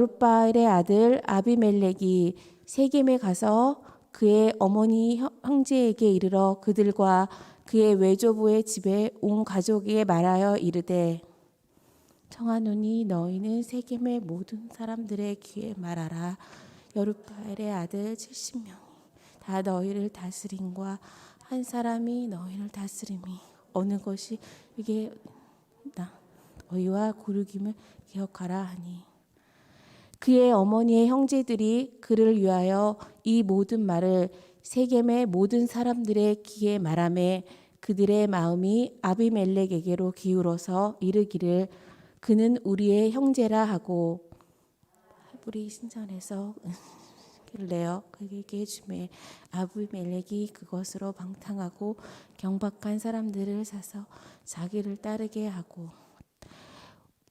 여룻바알의 아들 아비멜렉이 세겜에 가서 그의 어머니 형- 형제에게 이르러 그들과 그의 외조부의 집에 온 가족에게 말하여 이르되 청하노니 너희는 세겜의 모든 사람들의 귀에 말하라. 여룻바알의 아들 70명이 다 너희를 다스림과 한 사람이 너희를 다스림이. 어느 것이 이게 나 너희와 고르김을 기억하라 하니 그의 어머니의 형제들이 그를 위하여 이 모든 말을 세겜의 모든 사람들의 귀에 말하매 그들의 마음이 아비멜렉에게로 기울어서 이르기를 그는 우리의 형제라 하고 우리 신전에서 를 내어 그에게 주매 아비멜렉이 그것으로 방탕하고 경박한 사람들을 사서 자기를 따르게 하고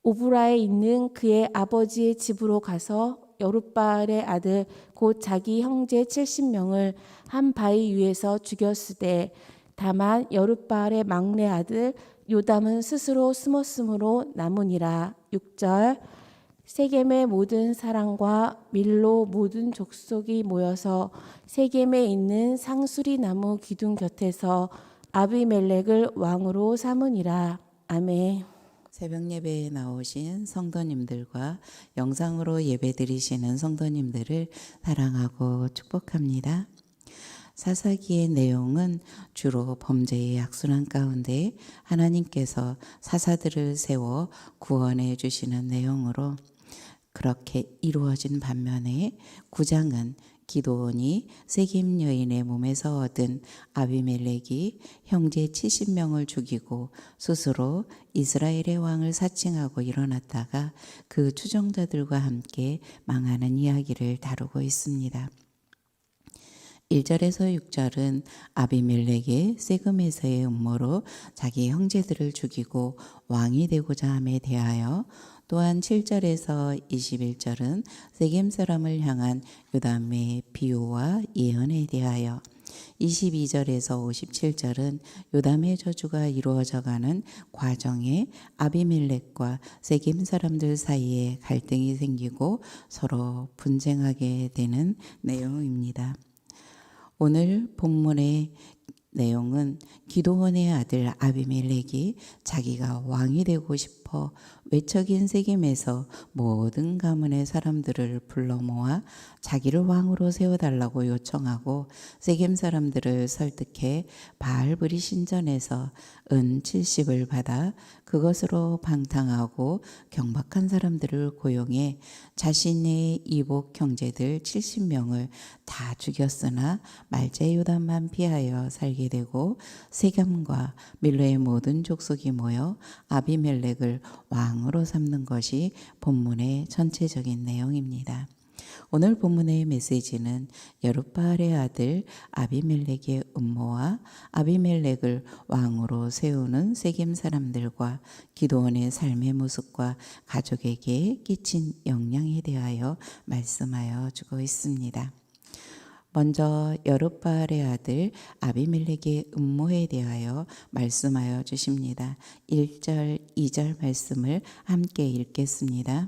오브라에 있는 그의 아버지의 집으로 가서 여룻바알의 아들 곧 자기 형제 70명을 한 바위 위에서 죽였으되 다만 여룻바알의 막내 아들 요담은 스스로 숨었으므로 남으니라. 6절. 세겜의 모든 사랑과 밀로 모든 족속이 모여서 세겜에 있는 상수리 나무 기둥 곁에서 아비멜렉을 왕으로 삼으니라. 아멘. 새벽 예배에 나오신 성도님들과 영상으로 예배 드리시는 성도님들을 사랑하고 축복합니다. 사사기의 내용은 주로 범죄의 악순환 가운데 하나님께서 사사들을 세워 구원해 주시는 내용으로 그렇게 이루어진 반면에 구장은 기도원이 세겜 여인의 몸에서 얻은 아비멜렉이 형제 70명을 죽이고 스스로 이스라엘의 왕을 사칭하고 일어났다가 그 추종자들과 함께 망하는 이야기를 다루고 있습니다. 1절에서 6절은 아비멜렉의 세금에서의 음모로 자기 형제들을 죽이고 왕이 되고자 함에 대하여 또한 7절에서 21절은 세겜 사람을 향한 요담의 비유와 예언에 대하여 22절에서 57절은 요담의 저주가 이루어져가는 과정에 아비멜렉과 세겜 사람들 사이에 갈등이 생기고 서로 분쟁하게 되는 내용입니다. 오늘 본문의 내용은 기도원의 아들 아비멜렉이 자기가 왕이 되고 싶어 외척인 세겜에서 모든 가문의 사람들을 불러 모아 자기를 왕으로 세워달라고 요청하고 세겜 사람들을 설득해 바알브리 신전에서 은 70을 받아 그것으로 방탕하고 경박한 사람들을 고용해 자신의 이복 형제들 70명을 다 죽였으나 말제 요단만 피하여 살게 되고 세겜과 밀로의 모든 족속이 모여 아비멜렉을 왕 으로 삼는 것이 본문의 전체적인 내용입니다. 오늘 본문의 메시지는 여룻바알의 아들 아비멜렉의 음모와 아비멜렉을 왕으로 세우는 세겜 사람들과 기도원의 삶의 모습과 가족에게 끼친 영향에 대하여 말씀하여 주고 있습니다. 먼저 여룻바알의 아들 아비멜렉의 음모에 대하여 말씀하여 주십니다. 1절, 2절 말씀을 함께 읽겠습니다.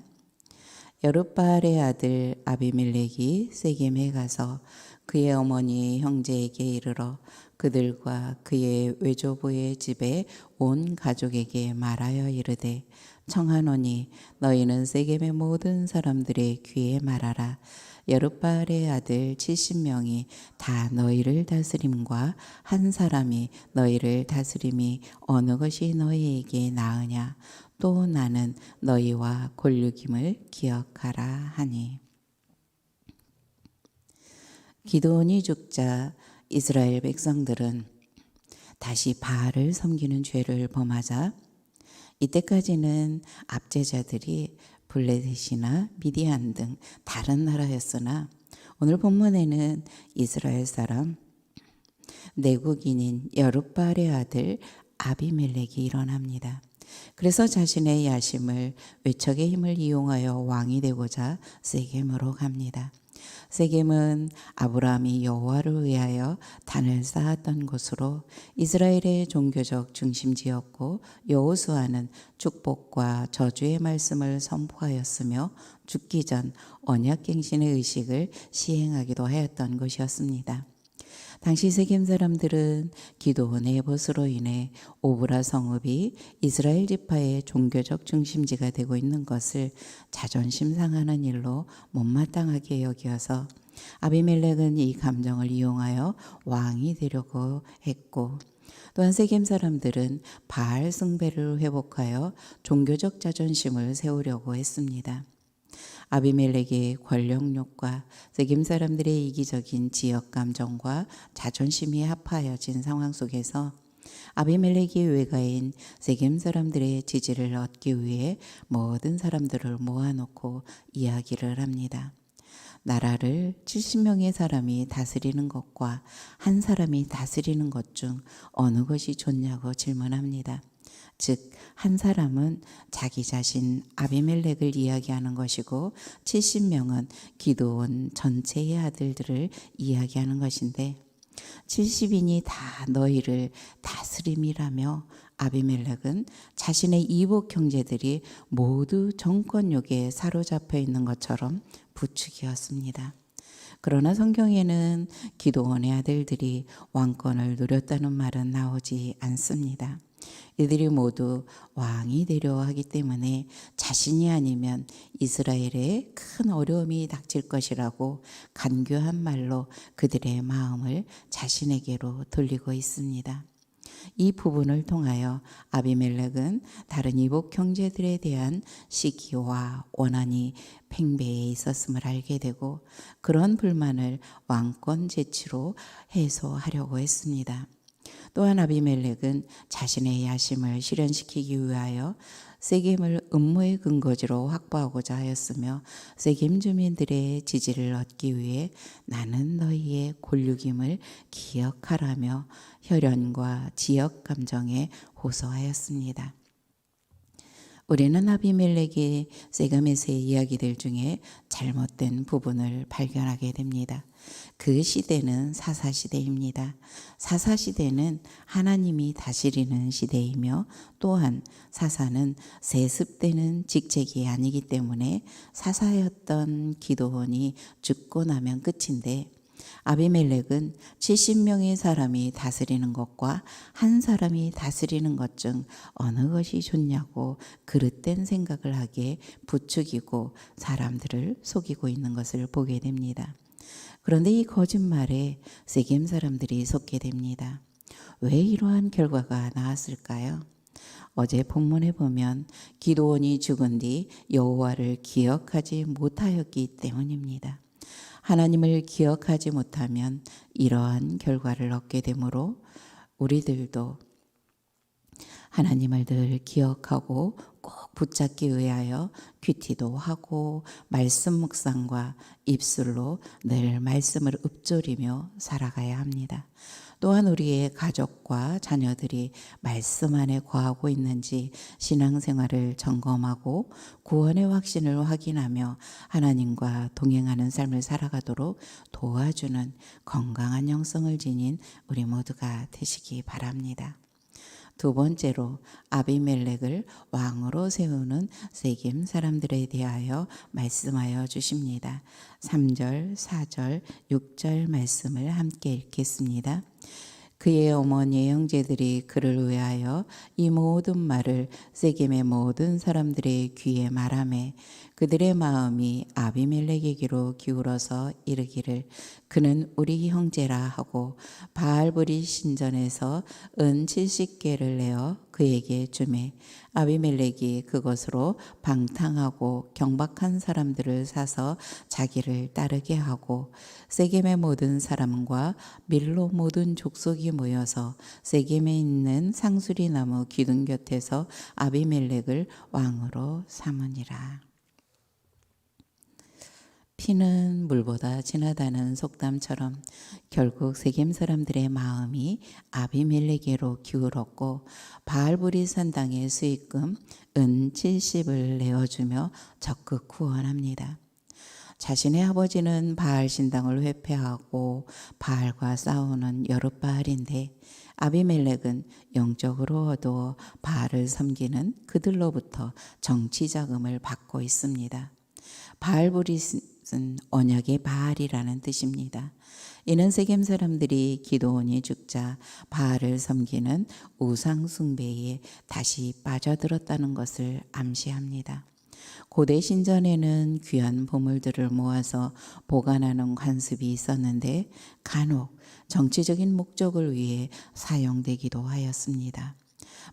여룻바알의 아들 아비멜렉이 세겜에 가서 그의 어머니 형제에게 이르러 그들과 그의 외조부의 집에 온 가족에게 말하여 이르되 청하노니 너희는 세겜의 모든 사람들의 귀에 말하라. 여룻바알의 아들 70명이 다 너희를 다스림과 한 사람이 너희를 다스림이 어느 것이 너희에게 나으냐? 또 나는 너희와 골육임을 기억하라 하니. 기도원이 죽자 이스라엘 백성들은 다시 바알을 섬기는 죄를 범하자 이때까지는 압제자들이 블레셋이나 미디안 등 다른 나라였으나 오늘 본문에는 이스라엘 사람 내국인인 여룻바알의 아들 아비멜렉이 일어납니다. 그래서 자신의 야심을 외척의 힘을 이용하여 왕이 되고자 세겜으로 갑니다. 세겜은 아브라함이 여호와를 위하여 단을 쌓았던 곳으로 이스라엘의 종교적 중심지였고 여호수아는 축복과 저주의 말씀을 선포하였으며 죽기 전 언약 갱신의 의식을 시행하기도 하였던 것이었습니다. 당시 세겜 사람들은 기도원의 벗으로 인해 오브라 성읍이 이스라엘 지파의 종교적 중심지가 되고 있는 것을 자존심 상하는 일로 못마땅하게 여기어서 아비멜렉은 이 감정을 이용하여 왕이 되려고 했고 또한 세겜 사람들은 바알 숭배를 회복하여 종교적 자존심을 세우려고 했습니다. 아비멜렉의 권력욕과 세겜 사람들의 이기적인 지역 감정과 자존심이 합하여진 상황 속에서 아비멜렉이 외가인 세겜 사람들의 지지를 얻기 위해 모든 사람들을 모아놓고 이야기를 합니다. 나라를 70명의 사람이 다스리는 것과 한 사람이 다스리는 것 중 어느 것이 좋냐고 질문합니다. 즉, 한 사람은 자기 자신 아비멜렉을 이야기하는 것이고 70명은 기도원 전체의 아들들을 이야기하는 것인데 70인이 다 너희를 다스림이라며 아비멜렉은 자신의 이복 형제들이 모두 정권욕에 사로잡혀 있는 것처럼 부추기었습니다. 그러나 성경에는 기도원의 아들들이 왕권을 누렸다는 말은 나오지 않습니다. 이들이 모두 왕이 되려 하기 때문에 자신이 아니면 이스라엘에 큰 어려움이 닥칠 것이라고 간교한 말로 그들의 마음을 자신에게로 돌리고 있습니다. 이 부분을 통하여 아비멜렉은 다른 이복 형제들에 대한 시기와 원한이 팽배해 있었음을 알게 되고 그런 불만을 왕권 제치로 해소하려고 했습니다. 또한 아비멜렉은 자신의 야심을 실현시키기 위하여 세겜을 음모의 근거지로 확보하고자 하였으며 세겜 주민들의 지지를 얻기 위해 나는 너희의 권력임을 기억하라며 혈연과 지역 감정에 호소하였습니다. 우리는 아비멜렉의 세겜에서의 이야기들 중에 잘못된 부분을 발견하게 됩니다. 그 시대는 사사 시대입니다. 사사 시대는 하나님이 다스리는 시대이며 또한 사사는 세습되는 직책이 아니기 때문에 사사였던 기도원이 죽고 나면 끝인데 아비멜렉은 70명의 사람이 다스리는 것과 한 사람이 다스리는 것 중 어느 것이 좋냐고 그릇된 생각을 하게 부추기고 사람들을 속이고 있는 것을 보게 됩니다. 그런데 이 거짓말에 세겜 사람들이 속게 됩니다. 왜 이러한 결과가 나왔을까요? 어제 본문에 보면 기도원이 죽은 뒤 여호와를 기억하지 못하였기 때문입니다. 하나님을 기억하지 못하면 이러한 결과를 얻게 되므로 우리들도 하나님을 늘 기억하고 꼭 붙잡기 위하여 귀티도 하고 말씀 묵상과 입술로 늘 말씀을 읊조리며 살아가야 합니다. 또한 우리의 가족과 자녀들이 말씀 안에 거하고 있는지 신앙생활을 점검하고 구원의 확신을 확인하며 하나님과 동행하는 삶을 살아가도록 도와주는 건강한 영성을 지닌 우리 모두가 되시기 바랍니다. 두 번째로 아비멜렉을 왕으로 세우는 세겜 사람들에 대하여 말씀하여 주십니다. 3절, 4절, 6절 말씀을 함께 읽겠습니다. 그의 어머니의 형제들이 그를 위하여 이 모든 말을 세겜의 모든 사람들의 귀에 말하매 그들의 마음이 아비멜렉에게로 기울어서 이르기를 그는 우리 형제라 하고 바알브리 신전에서 은 70개를 내어 그에게 주매 아비멜렉이 그것으로 방탕하고 경박한 사람들을 사서 자기를 따르게 하고 세겜의 모든 사람과 밀로 모든 족속이 모여서 세겜에 있는 상수리 나무 기둥 곁에서 아비멜렉을 왕으로 삼으니라. 피는 물보다 진하다는 속담처럼 결국 세겜 사람들의 마음이 아비멜렉에로 기울었고 바알브리 산당의 수익금 은 70을 내어주며 적극 후원합니다. 자신의 아버지는 바알 신당을 회폐하고 바알과 싸우는 여룻바알인데 아비멜렉은 영적으로 어두워 바알을 섬기는 그들로부터 정치 자금을 받고 있습니다. 바알브 릿은 언약의 바알이라는 뜻입니다. 이는 세겜 사람들이 기도원이 죽자 바알을 섬기는 우상 숭배에 다시 빠져들었다는 것을 암시합니다. 고대 신전에는 귀한 보물들을 모아서 보관하는 관습이 있었는데 간혹 정치적인 목적을 위해 사용되기도 하였습니다.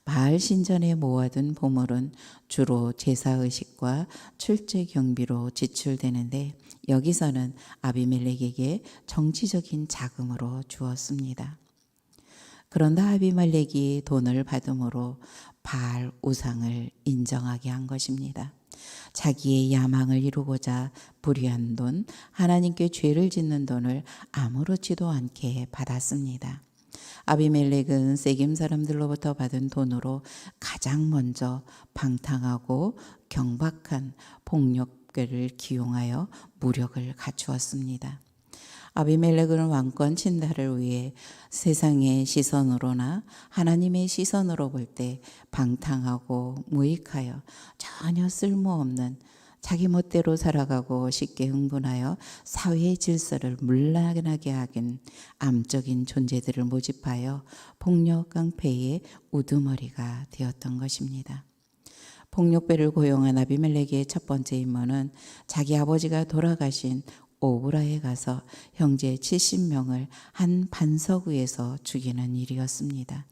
바알 신전에 모아둔 보물은 주로 제사 의식과 출제 경비로 지출되는데 여기서는 아비멜렉에게 정치적인 자금으로 주었습니다. 그런다 아비멜렉이 돈을 받음으로 바알 우상을 인정하게 한 것입니다. 자기의 야망을 이루고자 불의한 돈, 하나님께 죄를 짓는 돈을 아무렇지도 않게 받았습니다. 아비멜렉은 세겜 사람들로부터 받은 돈으로 가장 먼저 방탕하고 경박한 폭력괴를 기용하여 무력을 갖추었습니다. 아비멜렉은 왕권 친다를 위해 세상의 시선으로나 하나님의 시선으로 볼 때 방탕하고 무익하여 전혀 쓸모없는 자기 멋대로 살아가고 쉽게 흥분하여 사회의 질서를 물란하게 하긴 암적인 존재들을 모집하여 폭력 깡패의 우두머리가 되었던 것입니다. 폭력배를 고용한 아비멜렉의 첫 번째 임무는 자기 아버지가 돌아가신 오브라에 가서 형제 70명을 한 반석 위에서 죽이는 일이었습니다.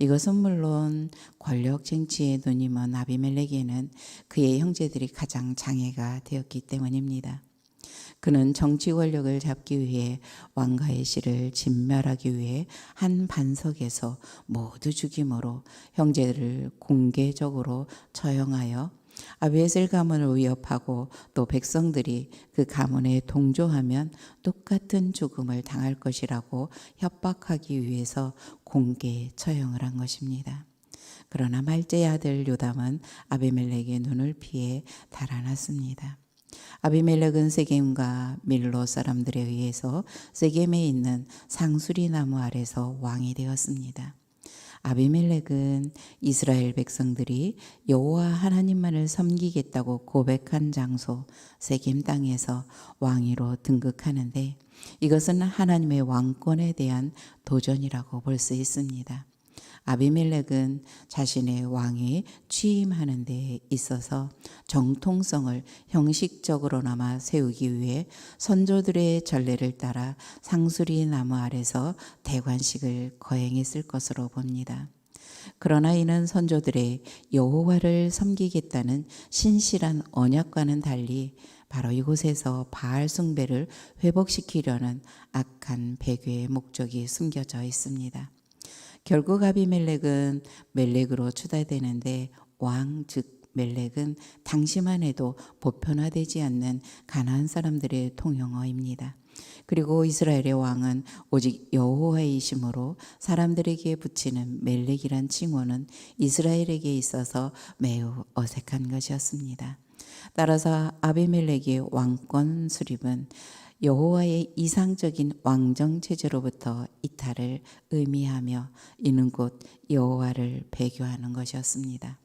이것은 물론 권력 쟁취에 눈이 먼 아비멜렉에는 그의 형제들이 가장 장애가 되었기 때문입니다. 그는 정치 권력을 잡기 위해 왕가의 씨를 진멸하기 위해 한 반석에서 모두 죽임으로 형제들을 공개적으로 처형하여 아비에셀 가문을 위협하고 또 백성들이 그 가문에 동조하면 똑같은 죽음을 당할 것이라고 협박하기 위해서 공개 처형을 한 것입니다. 그러나 말제의 아들 요담은 아비멜렉의 눈을 피해 달아났습니다. 아비멜렉은 세겜과 밀로 사람들에 의해서 세겜에 있는 상수리 나무 아래서 왕이 되었습니다. 아비멜렉은 이스라엘 백성들이 여호와 하나님만을 섬기겠다고 고백한 장소 세겜 땅에서 왕위로 등극하는데 이것은 하나님의 왕권에 대한 도전이라고 볼 수 있습니다. 아비멜렉은 자신의 왕에 취임하는 데 있어서 정통성을 형식적으로나마 세우기 위해 선조들의 전례를 따라 상수리 나무 아래서 대관식을 거행했을 것으로 봅니다. 그러나 이는 선조들의 여호와를 섬기겠다는 신실한 언약과는 달리 바로 이곳에서 바알 숭배를 회복시키려는 악한 배교의 목적이 숨겨져 있습니다. 결국 아비멜렉은 멜렉으로 추다되는데 왕 즉 멜렉은 당시만 해도 보편화되지 않는 가나안 사람들의 통용어입니다. 그리고 이스라엘의 왕은 오직 여호와이심으로 사람들에게 붙이는 멜렉이란 칭호는 이스라엘에게 있어서 매우 어색한 것이었습니다. 따라서 아비멜렉의 왕권 수립은 여호와의 이상적인 왕정 체제로부터 이탈을 의미하며 이는 곧 여호와를 배교하는 것이었습니다.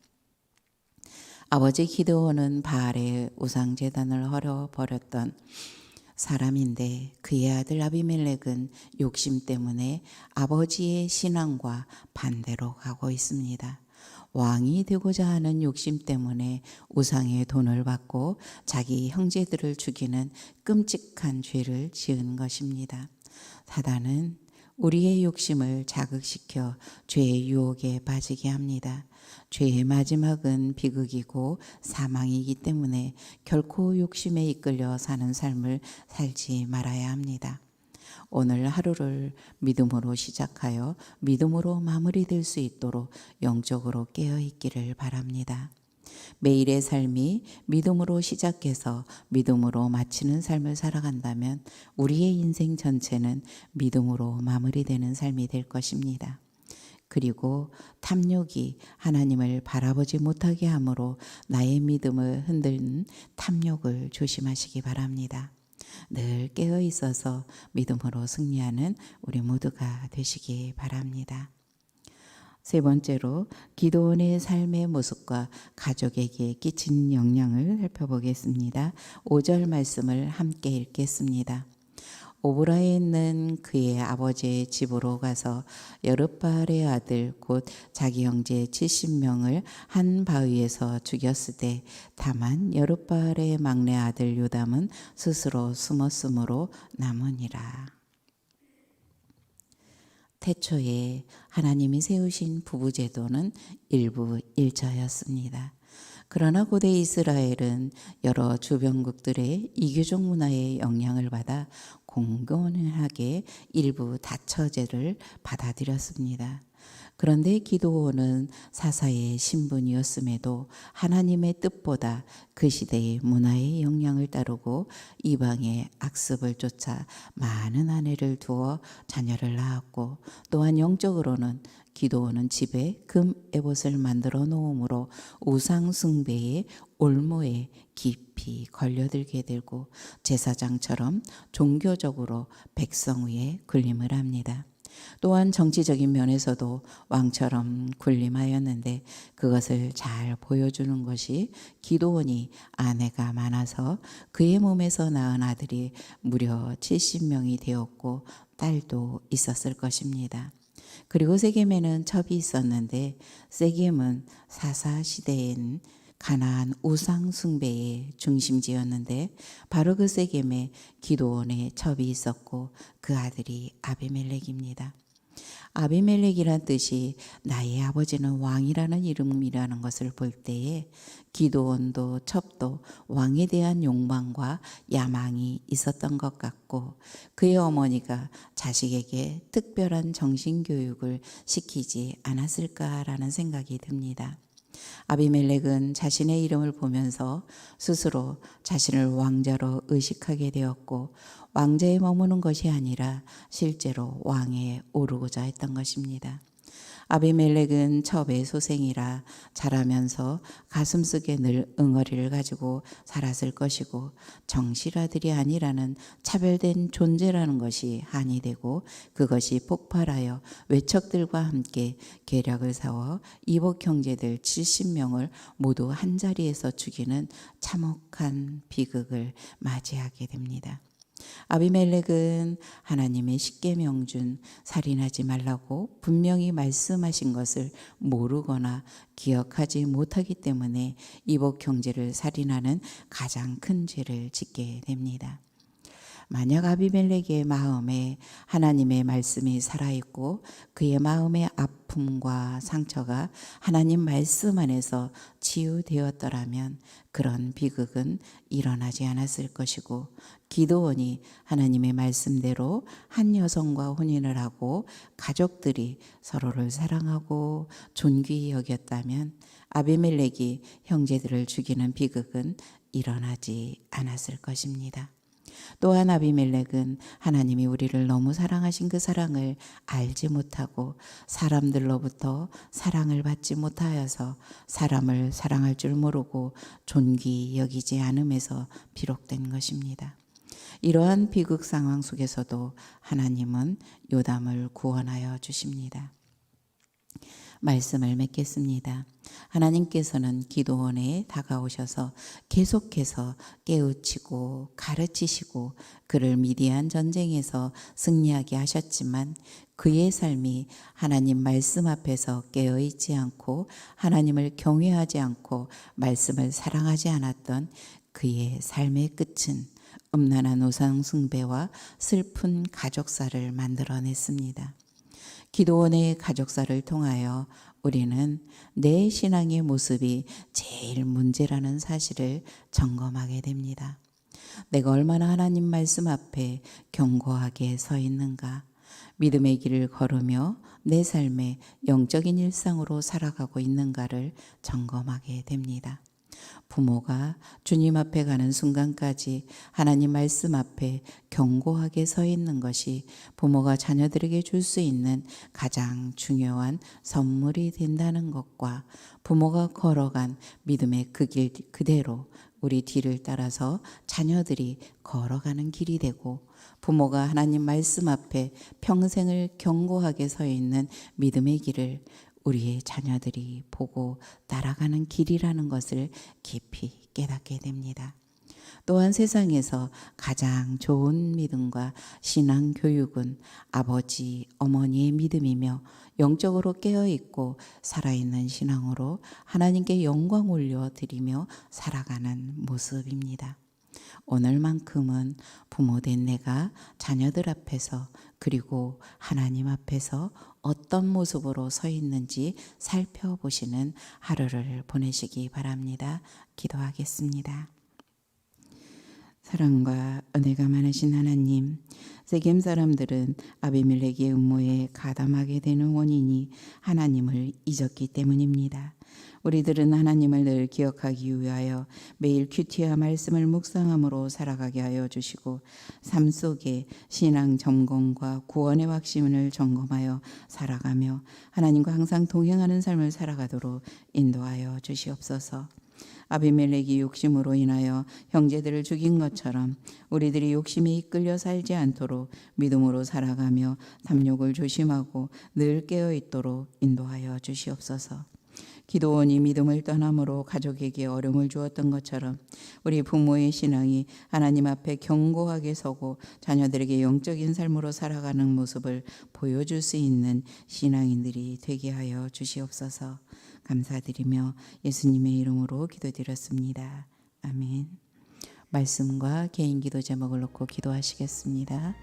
아버지 기드온은 바알의 우상 제단을 헐어 버렸던 사람인데 그의 아들 아비멜렉은 욕심 때문에 아버지의 신앙과 반대로 가고 있습니다. 왕이 되고자 하는 욕심 때문에 우상의 돈을 받고 자기 형제들을 죽이는 끔찍한 죄를 지은 것입니다. 사단은 우리의 욕심을 자극시켜 죄의 유혹에 빠지게 합니다. 죄의 마지막은 비극이고 사망이기 때문에 결코 욕심에 이끌려 사는 삶을 살지 말아야 합니다. 오늘 하루를 믿음으로 시작하여 믿음으로 마무리될 수 있도록 영적으로 깨어 있기를 바랍니다. 매일의 삶이 믿음으로 시작해서 믿음으로 마치는 삶을 살아간다면 우리의 인생 전체는 믿음으로 마무리되는 삶이 될 것입니다. 그리고 탐욕이 하나님을 바라보지 못하게 함으로 나의 믿음을 흔드는 탐욕을 조심하시기 바랍니다. 늘 깨어 있어서 믿음으로 승리하는 우리 모두가 되시기 바랍니다. 세 번째로 기도원의 삶의 모습과 가족에게 끼친 영향을 살펴보겠습니다. 5절 말씀을 함께 읽겠습니다. 오브라에 있는 그의 아버지의 집으로 가서 여르발의 아들 곧 자기 형제 70명을 한 바위에서 죽였을 때 다만 여르발의 막내 아들 요담은 스스로 숨었으므로 남으니라. 태초에 하나님이 세우신 부부 제도는 일부 일자였습니다. 그러나 고대 이스라엘은 여러 주변국들의 이교적 문화의 영향을 받아 공공하게 일부 다처제를 받아들였습니다. 그런데 기도원은 사사의 신분이었음에도 하나님의 뜻보다 그 시대의 문화의 영향을 따르고 이방의 악습을 쫓아 많은 아내를 두어 자녀를 낳았고 또한 영적으로는 기도원은 집에 금 에봇을 만들어 놓음으로 우상 숭배의 올무에 깊이 걸려들게 되고 제사장처럼 종교적으로 백성 위에 군림을 합니다. 또한 정치적인 면에서도 왕처럼 군림하였는데 그것을 잘 보여주는 것이 기도원이 아내가 많아서 그의 몸에서 낳은 아들이 무려 70명이 되었고 딸도 있었을 것입니다. 그리고 세겜에는 첩이 있었는데 세겜은 사사 시대엔 가나안 우상 숭배의 중심지였는데 바로 그 세겜에 기도원의 첩이 있었고 그 아들이 아비멜렉입니다. 아비멜렉이란 뜻이 나의 아버지는 왕이라는 이름이라는 것을 볼 때에 기도원도 첩도 왕에 대한 욕망과 야망이 있었던 것 같고 그의 어머니가 자식에게 특별한 정신교육을 시키지 않았을까라는 생각이 듭니다. 아비멜렉은 자신의 이름을 보면서 스스로 자신을 왕자로 의식하게 되었고 왕자에 머무는 것이 아니라 실제로 왕에 오르고자 했던 것입니다. 아비멜렉은 첩의 소생이라 자라면서 가슴 속에 늘 응어리를 가지고 살았을 것이고 정실아들이 아니라는 차별된 존재라는 것이 한이 되고 그것이 폭발하여 외척들과 함께 계략을 세워 이복 형제들 70명을 모두 한 자리에서 죽이는 참혹한 비극을 맞이하게 됩니다. 아비멜렉은 하나님의 십계명 중 살인하지 말라고 분명히 말씀하신 것을 모르거나 기억하지 못하기 때문에 이복 형제를 살인하는 가장 큰 죄를 짓게 됩니다. 만약 아비멜렉의 마음에 하나님의 말씀이 살아있고 그의 마음의 아픔과 상처가 하나님 말씀 안에서 치유되었더라면 그런 비극은 일어나지 않았을 것이고 기도원이 하나님의 말씀대로 한 여성과 혼인을 하고 가족들이 서로를 사랑하고 존귀히 여겼다면 아비멜렉이 형제들을 죽이는 비극은 일어나지 않았을 것입니다. 또한 아비멜렉은 하나님이 우리를 너무 사랑하신 그 사랑을 알지 못하고 사람들로부터 사랑을 받지 못하여서 사람을 사랑할 줄 모르고 존귀 여기지 않음에서 비록된 것입니다. 이러한 비극 상황 속에서도 하나님은 요담을 구원하여 주십니다. 말씀을 맺겠습니다. 하나님께서는 기도원에 다가오셔서 계속해서 깨우치고 가르치시고 그를 미디안 전쟁에서 승리하게 하셨지만 그의 삶이 하나님 말씀 앞에서 깨어 있지 않고 하나님을 경외하지 않고 말씀을 사랑하지 않았던 그의 삶의 끝은 음란한 우상 숭배와 슬픈 가족사를 만들어냈습니다. 기도원의 가족사를 통하여 우리는 내 신앙의 모습이 제일 문제라는 사실을 점검하게 됩니다. 내가 얼마나 하나님 말씀 앞에 견고하게 서 있는가, 믿음의 길을 걸으며 내 삶의 영적인 일상으로 살아가고 있는가를 점검하게 됩니다. 부모가 주님 앞에 가는 순간까지 하나님 말씀 앞에 견고하게 서 있는 것이 부모가 자녀들에게 줄 수 있는 가장 중요한 선물이 된다는 것과 부모가 걸어간 믿음의 그 길 그대로 우리 뒤를 따라서 자녀들이 걸어가는 길이 되고 부모가 하나님 말씀 앞에 평생을 견고하게 서 있는 믿음의 길을 우리의 자녀들이 보고 따라가는 길이라는 것을 깊이 깨닫게 됩니다. 또한 세상에서 가장 좋은 믿음과 신앙 교육은 아버지, 어머니의 믿음이며 영적으로 깨어 있고 살아있는 신앙으로 하나님께 영광 올려 드리며 살아가는 모습입니다. 오늘만큼은 부모된 내가 자녀들 앞에서 그리고 하나님 앞에서 어떤 모습으로 서 있는지 살펴보시는 하루를 보내시기 바랍니다. 기도하겠습니다. 사랑과 은혜가 많으신 하나님, 세겜 사람들은 아비멜렉의 음모에 가담하게 되는 원인이 하나님을 잊었기 때문입니다. 우리들은 하나님을 늘 기억하기 위하여 매일 큐티와 말씀을 묵상함으로 살아가게 하여 주시고 삶 속에 신앙 점검과 구원의 확신을 점검하여 살아가며 하나님과 항상 동행하는 삶을 살아가도록 인도하여 주시옵소서. 아비멜렉이 욕심으로 인하여 형제들을 죽인 것처럼 우리들이 욕심에 이끌려 살지 않도록 믿음으로 살아가며 탐욕을 조심하고 늘 깨어 있도록 인도하여 주시옵소서. 기도원이 믿음을 떠남으로 가족에게 어려움을 주었던 것처럼 우리 부모의 신앙이 하나님 앞에 견고하게 서고 자녀들에게 영적인 삶으로 살아가는 모습을 보여줄 수 있는 신앙인들이 되게 하여 주시옵소서. 감사드리며 예수님의 이름으로 기도드렸습니다. 아멘. 말씀과 개인 기도 제목을 놓고 기도하시겠습니다.